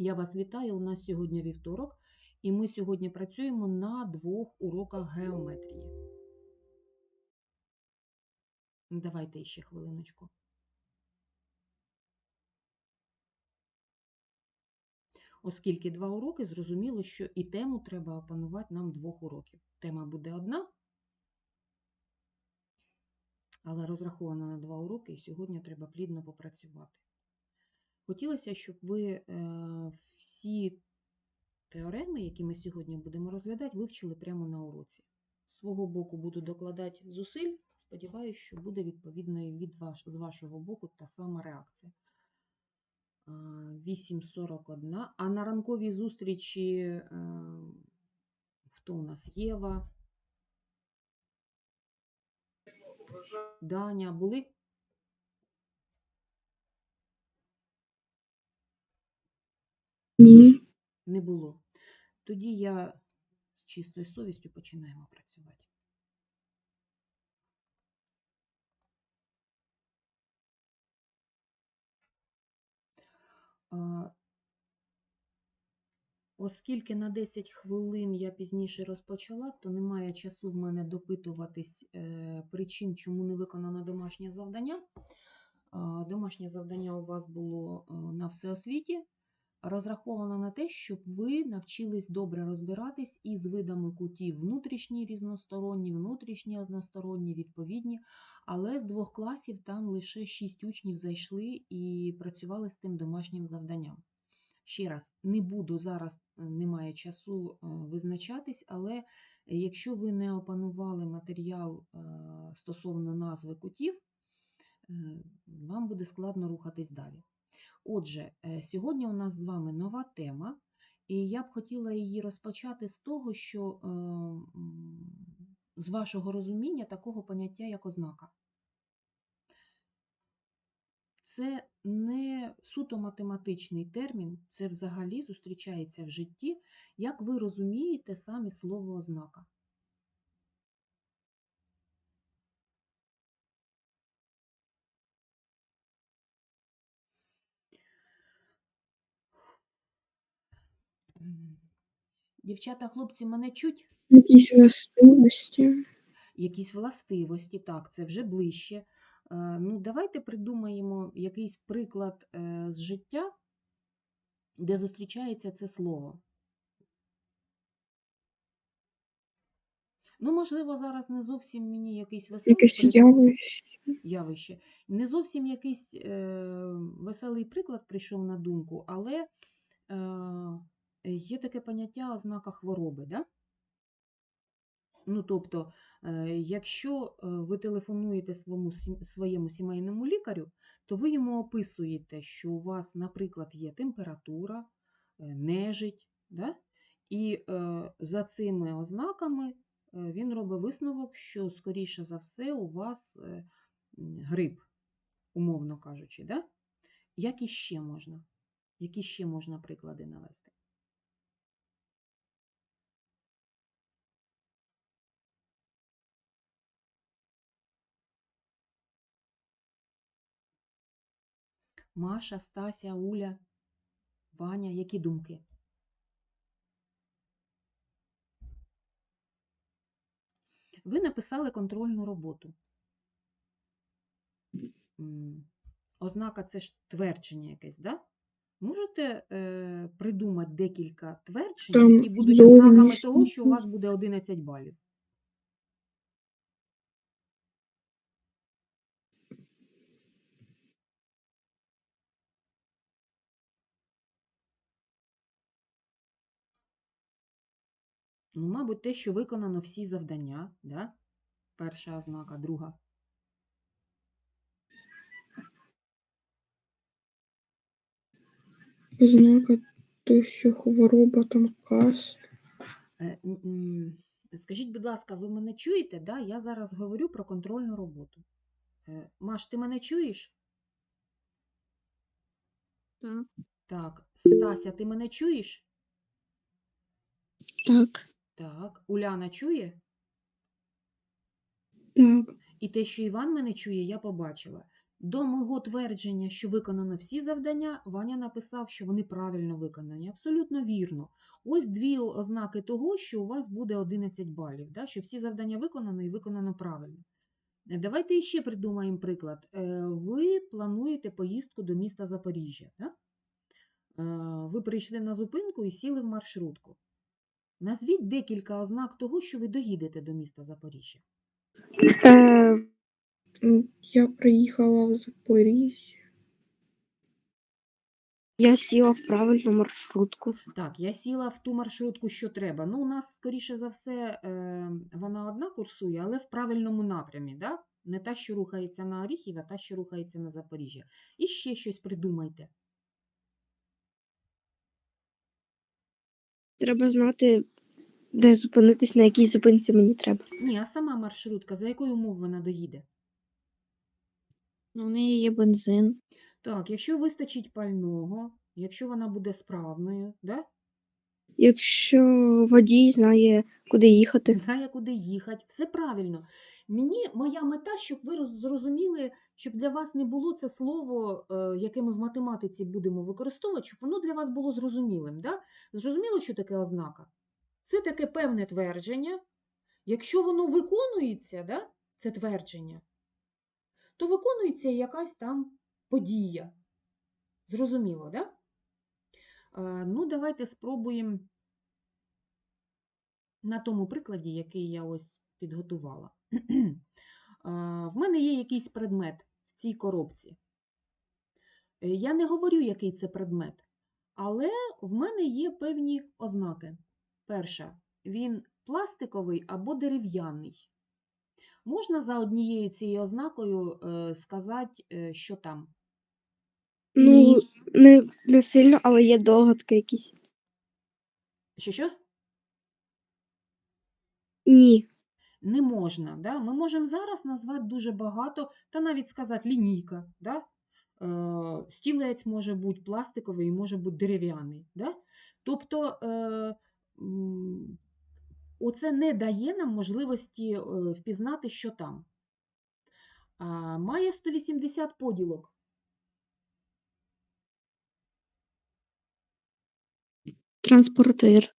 Я вас вітаю. У нас сьогодні вівторок, і ми сьогодні працюємо на двох уроках геометрії. Давайте ще хвилиночку. Оскільки два уроки, зрозуміло, що і тему треба опанувати нам двох уроків. Тема буде одна, але розрахована на два уроки, і сьогодні треба плідно попрацювати. Хотілося, щоб ви е, всі теореми, які ми сьогодні будемо розглядати, вивчили прямо на уроці. З свого боку буду докладати зусиль. Сподіваюся, що буде відповідно від ваш, з вашого боку та сама реакція. 8.41. А на ранковій зустрічі е, хто у нас? Єва? Даня були? Ні. Не було. Тоді я з чистою совістю починаємо працювати. Оскільки на 10 хвилин я пізніше розпочала, то немає часу в мене допитуватись е, причин, чому не виконано домашнє завдання. Домашнє завдання у вас було е, на всеосвіті розраховано на те, щоб ви навчились добре розбиратись із видами кутів внутрішні різносторонні, внутрішні односторонні, відповідні. Але з двох класів там лише шість учнів зайшли і працювали з тим домашнім завданням. Ще раз, не буду зараз, е, немає часу е, визначатись, але якщо ви не опанували матеріал е, стосовно назви кутів, вам буде складно рухатись далі. Отже, е, сьогодні у нас з вами нова тема, і я б хотіла її розпочати з того, що е, з вашого розуміння такого поняття, як ознака. Це не суто математичний термін, це взагалі зустрічається в житті. Як ви розумієте самі слово ознака? Дівчата, хлопці, мене чуть? Якісь властивості. Якісь властивості, так, це вже ближче. Е, Ну, давайте придумаємо якийсь приклад е, з життя, де зустрічається це слово. Ну, можливо, зараз не зовсім мені якийсь веселий Якесь явище. явище. Не зовсім якийсь е, веселий приклад прийшов на думку, але е, є таке поняття ознака хвороби. Да? Ну, тобто, якщо е, ви телефонуєте своєму, своєму сімейному лікарю, то ви йому описуєте, що у вас, наприклад, є температура, нежить, да? і за цими ознаками він робить висновок, що, скоріше за все, у вас е, грип, умовно кажучи. Да? Як іще можна? Які ще можна приклади навести? Маша, Стася, Уля, Ваня, які думки? Ви написали контрольну роботу. Ознака це ж твердження якесь, да? Можете е, придумати декілька тверджень, які будуть ознаками того, що у вас буде 11 балів. Ну, мабуть, те, що виконано всі завдання, да? Перша ознака, друга. Ознака то, що хвороба там кас. Е, Скажіть, будь ласка, ви мене чуєте? Да? Я зараз говорю про контрольну роботу. Е, Маш, ти мене чуєш? Так. Так. Стася, ти мене чуєш? Так. Так. Уляна чує? Так. І те, що Іван мене чує, я побачила. До мого твердження, що виконано всі завдання, Ваня написав, що вони правильно виконані. Абсолютно вірно. Ось дві ознаки того, що у вас буде 11 балів, да? що всі завдання виконано і виконано правильно. Е, Давайте ще придумаємо приклад. Е, Ви плануєте поїздку до міста Запоріжжя. Да? Е, Ви прийшли на зупинку і сіли в маршрутку. Назвіть декілька ознак того, що ви доїдете до міста Запоріжжя. Е, Я приїхала в Запоріжжя. я сіла в правильну маршрутку. Так, я сіла в ту маршрутку, що треба. Ну, у нас, скоріше за все, е, вона одна курсує, але в правильному напрямі. Да? Не та, що рухається на Оріхів, а та, що рухається на Запоріжжя. І ще щось придумайте. Треба знати, де зупинитись, на якій зупинці мені треба. Ні, а сама маршрутка, за якою умов вона доїде? Ну, у неї є бензин. Так, якщо вистачить пального, якщо вона буде справною, да? Якщо водій знає, куди їхати. знає, куди їхати, все правильно. Мені моя мета, щоб ви зрозуміли, щоб для вас не було це слово, е, яке ми в математиці будемо використовувати, щоб воно для вас було зрозумілим. Да? Зрозуміло, що таке ознака? Це таке певне твердження. Якщо воно виконується, да, це твердження, то виконується якась там подія. Зрозуміло, да? Е, Ну, давайте спробуємо на тому прикладі, який я ось підготувала. В мене є якийсь предмет в цій коробці. Е, Я не говорю, який це предмет, але в мене є певні ознаки. Перша, він пластиковий або дерев'яний. Можна за однією цією ознакою е, сказати, е, що там? Ну. Не, не сильно, але є догадки якісь. Що що? Ні. Не можна. Да? Ми можемо зараз назвати дуже багато, та навіть сказати лінійка. Да? Е, стілець може бути пластиковий, може бути дерев'яний. Да? Тобто е, оце не дає нам можливості е, впізнати, що там. А, має 180 поділок. Транспортир.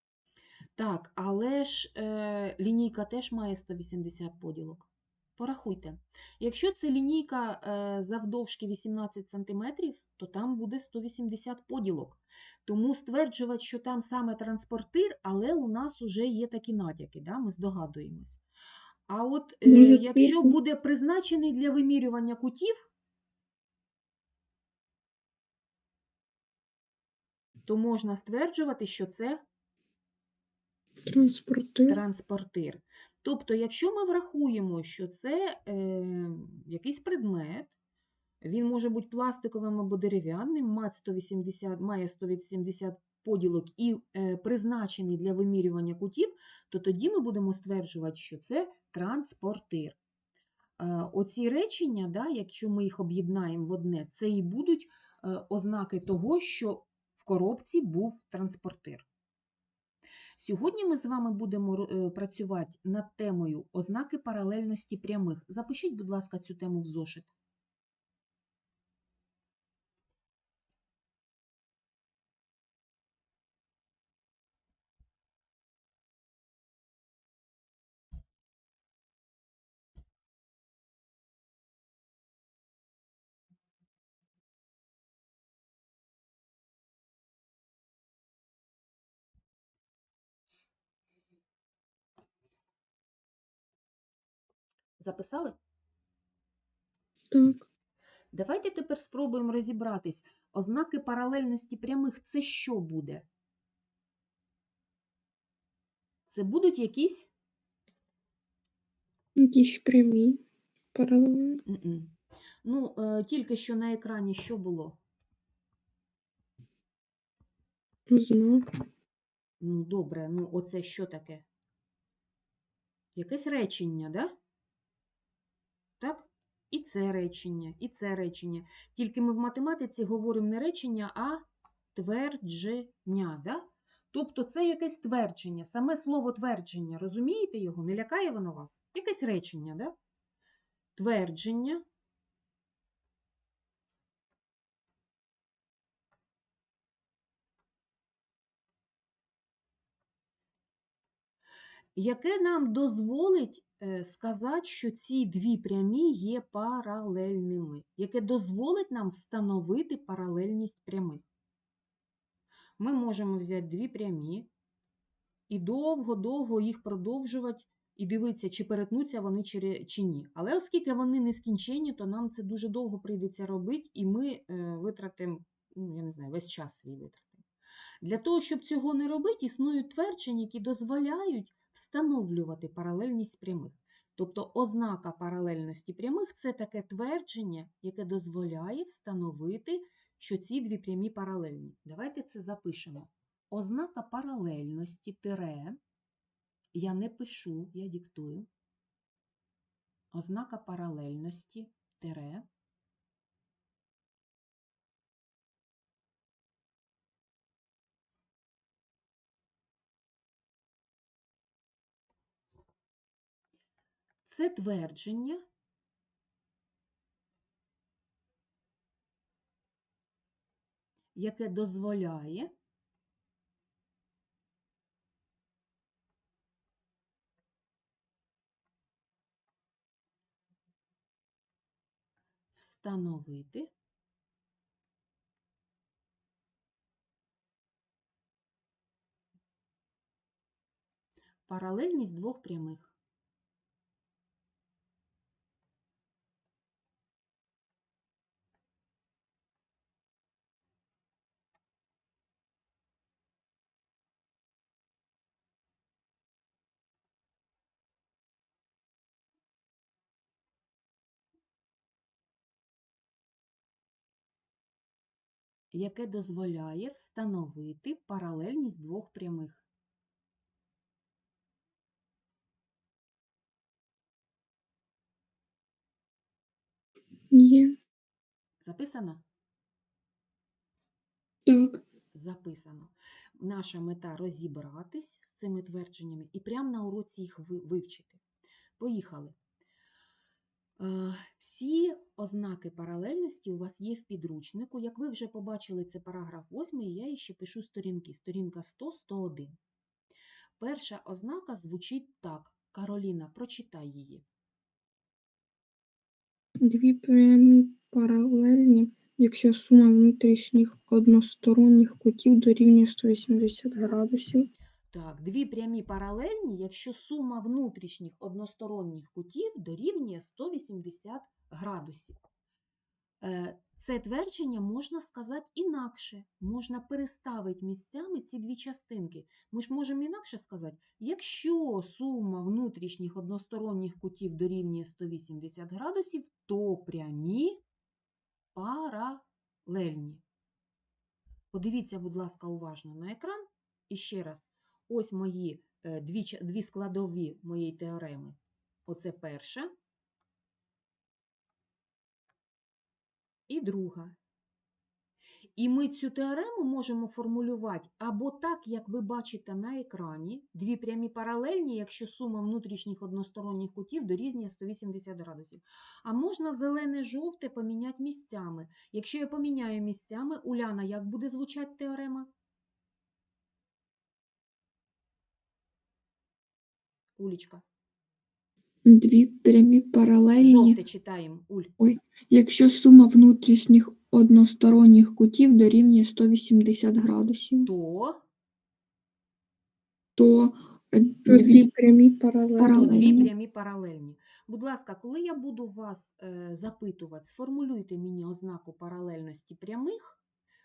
Так, але ж е, лінійка теж має 180 поділок. Порахуйте. Якщо це лінійка е, завдовжки 18 см, то там буде 180 поділок. Тому стверджувати, що там саме транспортир, але у нас вже є такі натяки, да? ми здогадуємось. А от е, якщо буде призначений для вимірювання кутів, то можна стверджувати, що це Транспортир. транспортир. Тобто, якщо ми врахуємо, що це е, якийсь предмет, він може бути пластиковим або дерев'яним, має 180, має 180 поділок і е, призначений для вимірювання кутів, то тоді ми будемо стверджувати, що це транспортир. Е, оці речення, да, якщо ми їх об'єднаємо в одне, це і будуть е, ознаки того, що коробці був транспортир. Сьогодні ми з вами будемо е, працювати над темою ознаки паралельності прямих. Запишіть, будь ласка, цю тему в зошит. Записали? Так. Давайте тепер спробуємо розібратись. Ознаки паралельності прямих це що буде? Це будуть якісь Якісь прямі. Паралельні. Ну, е, тільки що на екрані що було? Знак. Ну, добре, ну оце що таке? Якесь речення, да? Так? І це речення, і це речення. Тільки ми в математиці говоримо не речення, а твердження. Да? Тобто це якесь твердження, саме слово твердження. Розумієте його? Не лякає воно вас? Якесь речення, да? твердження. Яке нам дозволить сказати, що ці дві прямі є паралельними, яке дозволить нам встановити паралельність прямих. Ми можемо взяти дві прямі і довго-довго їх продовжувати і дивитися, чи перетнуться вони чи, ні. Але оскільки вони не скінчені, то нам це дуже довго прийдеться робити, і ми е, витратимо, ну, я не знаю, весь час свій витратимо. Для того, щоб цього не робити, існують твердження, які дозволяють встановлювати паралельність прямих. Тобто ознака паралельності прямих це таке твердження, яке дозволяє встановити, що ці дві прямі паралельні. Давайте це запишемо. Ознака паралельності тире. Я не пишу, я диктую. Ознака паралельності тире. Це твердження, яке дозволяє встановити паралельність двох прямих. Яке дозволяє встановити паралельність двох прямих. Є. Записано? Так. Записано. Наша мета розібратись з цими твердженнями і прямо на уроці їх вивчити. Поїхали. Е, Всі ознаки паралельності у вас є в підручнику. Як ви вже побачили, це параграф 8, і я ще пишу сторінки. Сторінка 100-101. Перша ознака звучить так. Кароліна, прочитай її. Дві прямі паралельні, якщо сума внутрішніх односторонніх кутів дорівнює 180 градусів. Так, дві прямі паралельні, якщо сума внутрішніх односторонніх кутів дорівнює 180 градусів. Е, Це твердження можна сказати інакше. Можна переставити місцями ці дві частинки. Ми ж можемо інакше сказати, якщо сума внутрішніх односторонніх кутів дорівнює 180 градусів, то прямі паралельні. Подивіться, будь ласка, уважно на екран. І ще раз, ось мої е, дві, дві складові моєї теореми. Оце перша і друга. І ми цю теорему можемо формулювати або так, як ви бачите на екрані, дві прямі паралельні, якщо сума внутрішніх односторонніх кутів дорівнює 180 градусів. А можна зелене-жовте поміняти місцями. Якщо я поміняю місцями, Уляна, як буде звучати теорема? Улічка. Дві прямі паралельні, Жовте читаємо, Уль. якщо сума внутрішніх односторонніх кутів дорівнює 180 градусів, То то е, Дві дві прямі то паралельні. дві прямі паралельні. Будь ласка, коли я буду вас е, запитувати, сформулюйте мені ознаку паралельності прямих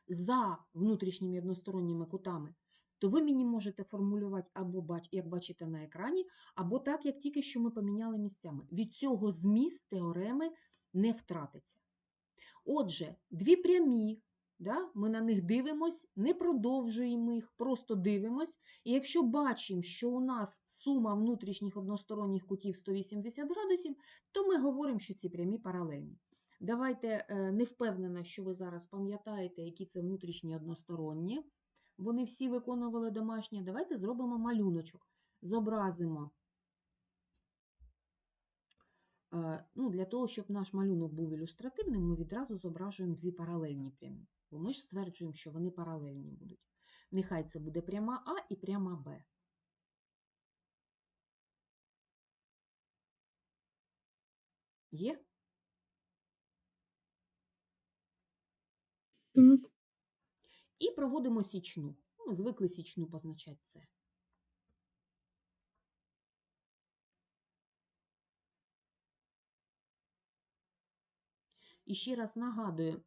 за внутрішніми односторонніми кутами, то ви мені можете формулювати або, як бачите на екрані, або так, як тільки що ми поміняли місцями. Від цього зміст теореми не втратиться. Отже, дві прямі, да, ми на них дивимось, не продовжуємо їх, просто дивимось. І якщо бачимо, що у нас сума внутрішніх односторонніх кутів 180 градусів, то ми говоримо, що ці прямі паралельні. Давайте е, не впевнена, що ви зараз пам'ятаєте, які це внутрішні односторонні. Вони всі виконували домашнє. Давайте зробимо малюночок. Зобразимо, е, ну, для того, щоб наш малюнок був ілюстративним, ми відразу зображуємо дві паралельні прямі. Бо ми ж стверджуємо, що вони паралельні будуть. Нехай це буде пряма А і пряма Б. Є? Так. І проводимо січну. Ми звикли січну позначати це. І ще раз нагадую,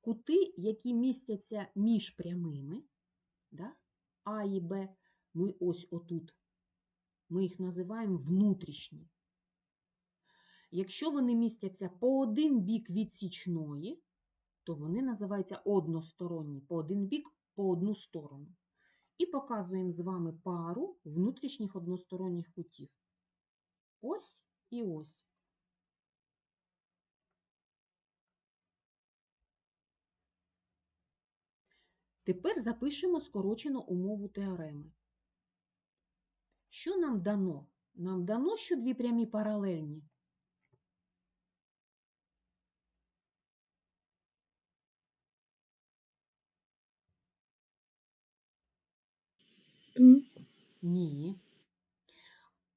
кути, які містяться між прямими, да? А і Б, ми ось отут, ми їх називаємо внутрішні. Якщо вони містяться по один бік від січної, то вони називаються односторонні, по один бік, по одну сторону. І показуємо з вами пару внутрішніх односторонніх кутів. Ось і ось. Тепер запишемо скорочену умову теореми. Що нам дано? Нам дано, що дві прямі паралельні. Ні.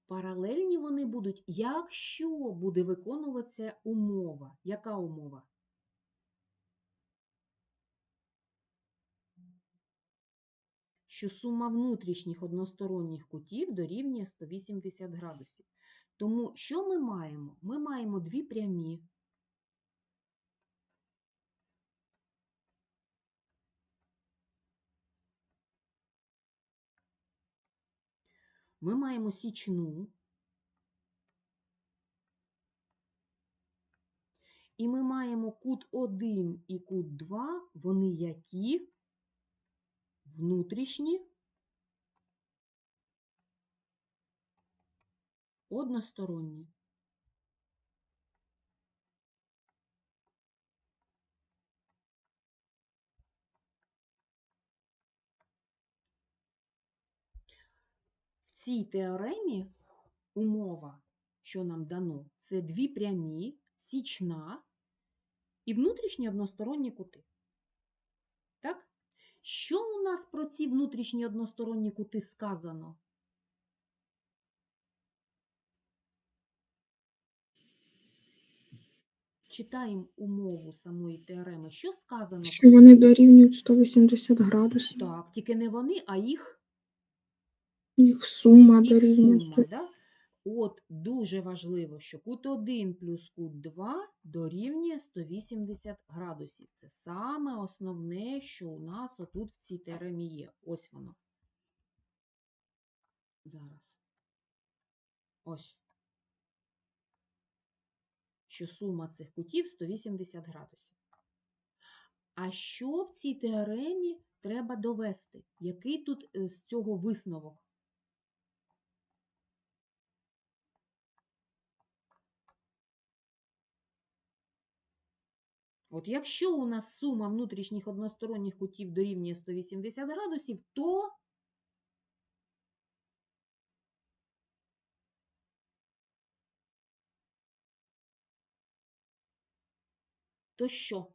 Паралельні вони будуть, якщо буде виконуватися умова. Яка умова? Що сума внутрішніх односторонніх кутів дорівнює 180 градусів. Тому що ми маємо? Ми маємо дві прямі. Ми маємо січну. І ми маємо кут 1 і кут 2, вони які? Внутрішні, односторонні. Цій теоремі умова, що нам дано, це дві прямі, січна і внутрішні односторонні кути. Так? Що у нас про ці внутрішні односторонні кути сказано? Читаємо умову самої теореми. Що сказано? Що вони дорівнюють 180 градусів. Так, тільки не вони, а їх Їх сума їх дорівнює. сума. Да? От дуже важливо, що кут 1 плюс кут 2 дорівнює 180 градусів. Це саме основне, що у нас отут в цій теоремі є. Ось воно. Зараз. Ось. Що сума цих кутів 180 градусів. А що в цій теоремі треба довести? Який тут е, з цього висновок? От якщо у нас сума внутрішніх односторонніх кутів дорівнює 180 градусів, то то що?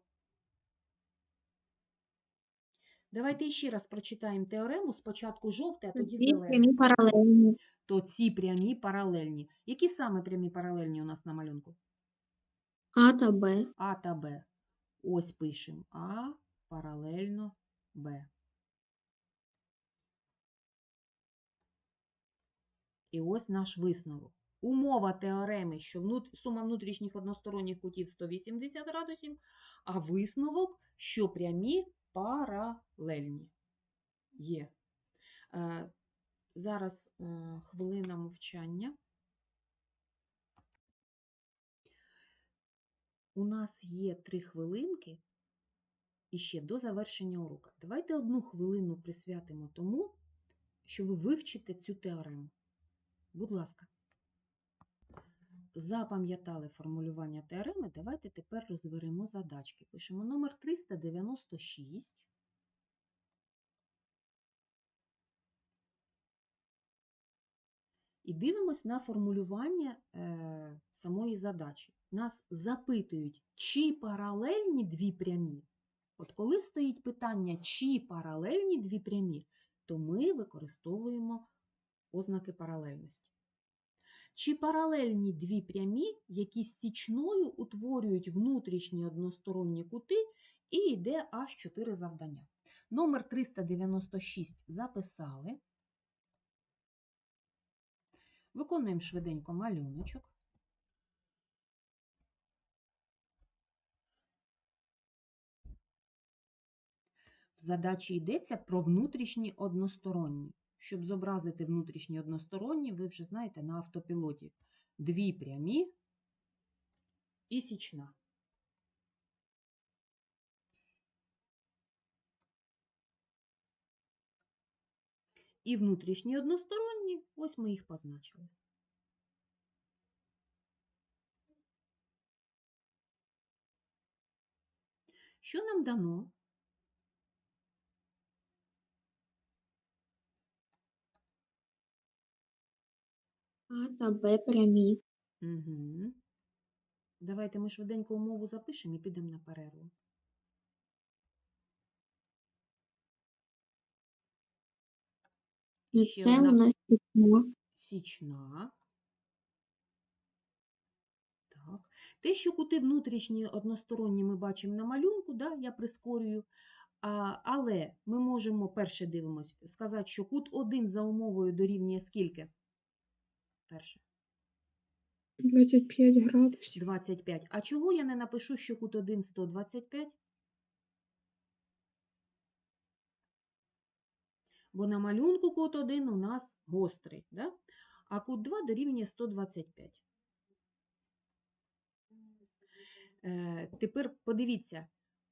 Давайте ще раз прочитаємо теорему. Спочатку жовте, а тоді зелене. прямі паралельні. То ці прямі паралельні. Які саме прямі паралельні у нас на малюнку? А та Б. А та Б. Ось пишемо А паралельно Б. І ось наш висновок. Умова теореми, що сума внутрішніх односторонніх кутів 180 градусів, а висновок, що прямі паралельні. Є. Е, зараз е, хвилина мовчання. У нас є три хвилинки і ще до завершення уроку. Давайте одну хвилину присвятимо тому, що ви вивчите цю теорему. Будь ласка. Запам'ятали формулювання теореми. Давайте тепер розберемо задачки. Пишемо номер 396. І дивимось на формулювання е, самої задачі. Нас запитують, чи паралельні дві прямі. От коли стоїть питання, чи паралельні дві прямі, то ми використовуємо ознаки паралельності. Чи паралельні дві прямі, які січною утворюють внутрішні односторонні кути, і йде аж 4 завдання. Номер 396 записали. Виконуємо швиденько малюночок. В задачі йдеться про внутрішні односторонні. Щоб зобразити внутрішні односторонні, ви вже знаєте на автопілоті. Дві прямі і січна. І внутрішні односторонні, ось ми їх позначили. Що нам дано? А та Б прямі. Угу. Давайте ми швиденько умову запишемо і підемо на перерву. І Ще це одна. у нас письмо. Січна. Так. Те, що кути внутрішні односторонні ми бачимо на малюнку, да, я прискорюю. А, але ми можемо, перше дивимось, сказати, що кут 1 за умовою дорівнює скільки? Перше. 25 градусів. 25. А чого я не напишу, що кут 1 125? Бо на малюнку кут 1 у нас гострий, да? а кут 2 дорівнює 125. Е, тепер подивіться,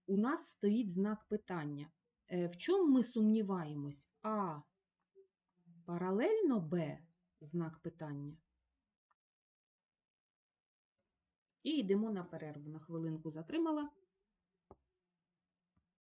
у нас стоїть знак питання. Е, в чому ми сумніваємось? А паралельно Б знак питання. І йдемо на перерву. На хвилинку затримала.